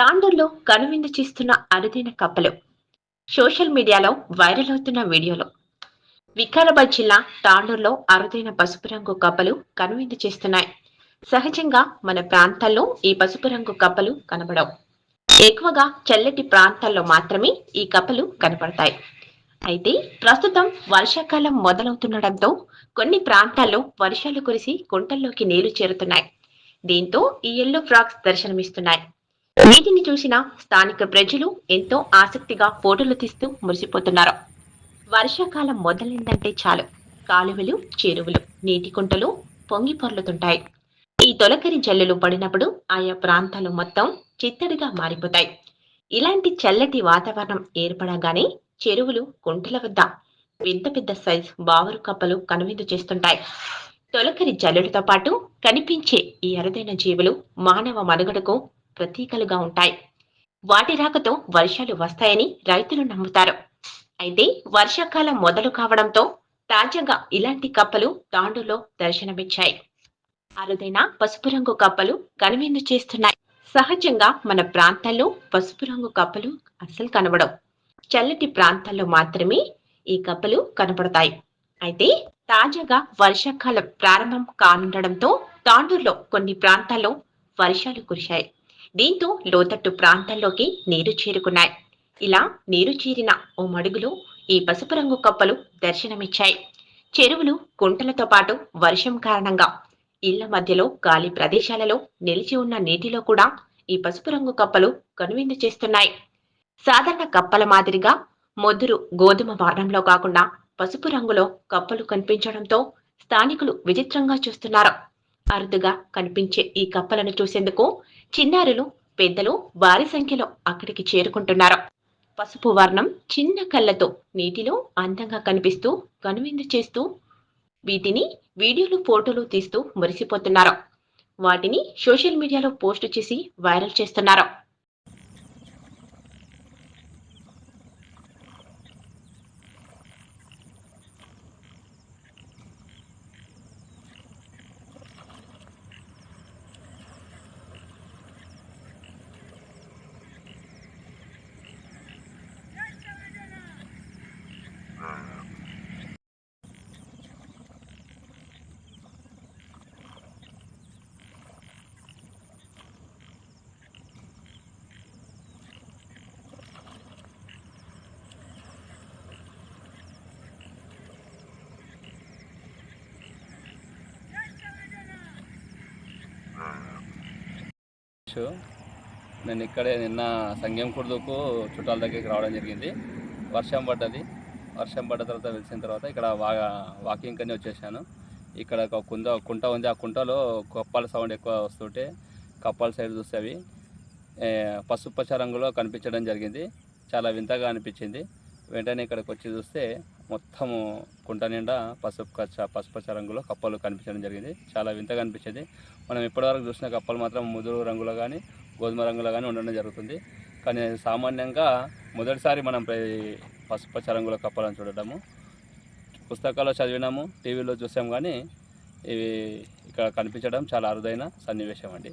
తాండూరులో కనువిందు చేస్తున్న అరుదైన కప్పలు సోషల్ మీడియాలో వైరల్ అవుతున్న వీడియోలు. వికారాబాద్ జిల్లా తాండూరులో అరుదైన పసుపు రంగు కప్పలు కనువిందు చేస్తున్నాయి. సహజంగా మన ప్రాంతాల్లో ఈ పసుపు రంగు కప్పలు కనబడవు. ఎక్కువగా చల్లటి ప్రాంతాల్లో మాత్రమే ఈ కప్పలు కనపడతాయి అయితే ప్రస్తుతం వర్షాకాలం మొదలవుతుండటంతో కొన్ని ప్రాంతాల్లో వర్షాలు కురిసి కుంటల్లోకి నీరు చేరుతున్నాయి. దీంతో ఈ ఎల్లో ఫ్రాక్స్ దర్శనమిస్తున్నాయి. వీటిని చూసిన స్థానిక ప్రజలు ఎంతో ఆసక్తిగా ఫోటోలు తీస్తూ మురిసిపోతున్నారు. వర్షాకాలం మొదలైందంటే చాలు. కాలువలు చెరువులు నీటి కుంటలు పొంగి పొర్లుతుంటాయి. ఈ తొలకరి జల్లులు పడినప్పుడు ఆయా ప్రాంతాలు మొత్తం చిత్తడిగా మారిపోతాయి. ఇలాంటి చల్లటి వాతావరణం ఏర్పడగానే చెరువులు కుంటల వద్ద పెద్ద పెద్ద సైజ్ బావరు కప్పలు కనువిందు చేస్తుంటాయి. తొలకరి జల్లులతో పాటు కనిపించే ఈ అరుదైన జీవులు మానవ మనుగడకు ప్రతీకలుగా ఉంటాయి. వాటి రాకతో వర్షాలు వస్తాయని రైతులు నమ్ముతారు. అయితే వర్షాకాలం మొదలు కావడంతో తాజాగా ఇలాంటి కప్పలు తాండూలో దర్శనమిచ్చాయి. అరుదైన పసుపు రంగు కప్పలు కనువిందు చేస్తున్నాయి. సహజంగా మన ప్రాంతాల్లో పసుపు రంగు కప్పలు అస్సలు కనబడవు. చల్లటి ప్రాంతాల్లో మాత్రమే ఈ కప్పలు కనబడతాయి. అయితే తాజాగా వర్షాకాలం ప్రారంభం కానుండడంతో తాండూరులో కొన్ని ప్రాంతాల్లో వర్షాలు కురిశాయి. దీంతో లోతట్టు ప్రాంతంలోకి నీరు చేరుకున్నాయి. ఇలా నీరు చేరిన ఓ మడుగులో ఈ పసుపు రంగు కప్పలు దర్శనమిచ్చాయి. చెరువులు కుంటలతో పాటు వర్షం కారణంగా ఇళ్ళ మధ్యలో గాలి ప్రదేశాలలో నిలిచి ఉన్న నీటిలో కూడా ఈ పసుపు రంగు కప్పలు కనువిందు చేస్తున్నాయి. సాధారణ కప్పల మాదిరిగా మొద్దురు గోధుమ వర్ణంలో కాకుండా పసుపు రంగులో కప్పలు కనిపించడంతో స్థానికులు విచిత్రంగా చూస్తున్నారు. అరుదుగా కనిపించే ఈ కప్పలను చూసేందుకు చిన్నారులు పెద్దలు భారీ సంఖ్యలో అక్కడికి చేరుకుంటున్నారు. పసుపు వర్ణం చిన్న కళ్ళతో నీటిలో అందంగా కనిపిస్తూ కనువిందు చేస్తూ వీటిని వీడియోలు ఫోటోలు తీస్తూ మురిసిపోతున్నారు. వాటిని సోషల్ మీడియాలో పోస్ట్ చేసి వైరల్ చేస్తున్నారు. నేను ఇక్కడే నిన్న సంగం కుర్దుకు చుట్టాల దగ్గరికి రావడం జరిగింది. వర్షం పడ్డది. వర్షం పడ్డ తర్వాత వెలిసిన తర్వాత ఇక్కడ వా వాకింగ్ అని వచ్చేసాను. ఇక్కడ ఒక కుంద కుంట ఉంది. ఆ కుంటలో కప్పాల సౌండ్ ఎక్కువ వస్తుంటే కప్పాల సైడ్ చూస్తే అవి ఏ, పసుపచ్చ రంగులో కనిపించడం జరిగింది. చాలా వింతగా అనిపించింది. వెంటనే ఇక్కడికి వచ్చి చూస్తే మొత్తము కుంట నిండా పసుపు కచ్చ పసుపచ్చ రంగులో కప్పలు కనిపించడం జరిగింది. చాలా వింతగా అనిపించేది. మనం ఇప్పటివరకు చూసిన కప్పలు మాత్రం ముదురు రంగులో కానీ గోధుమ రంగులో కానీ ఉండడం జరుగుతుంది. కానీ సామాన్యంగా మొదటిసారి మనం పసుపచ్చ రంగుల కప్పలను చూడటము పుస్తకాల్లో చదివినాము టీవీలో చూసాం కానీ ఇవి ఇక్కడ కనిపించడం చాలా అరుదైన సన్నివేశం అండి.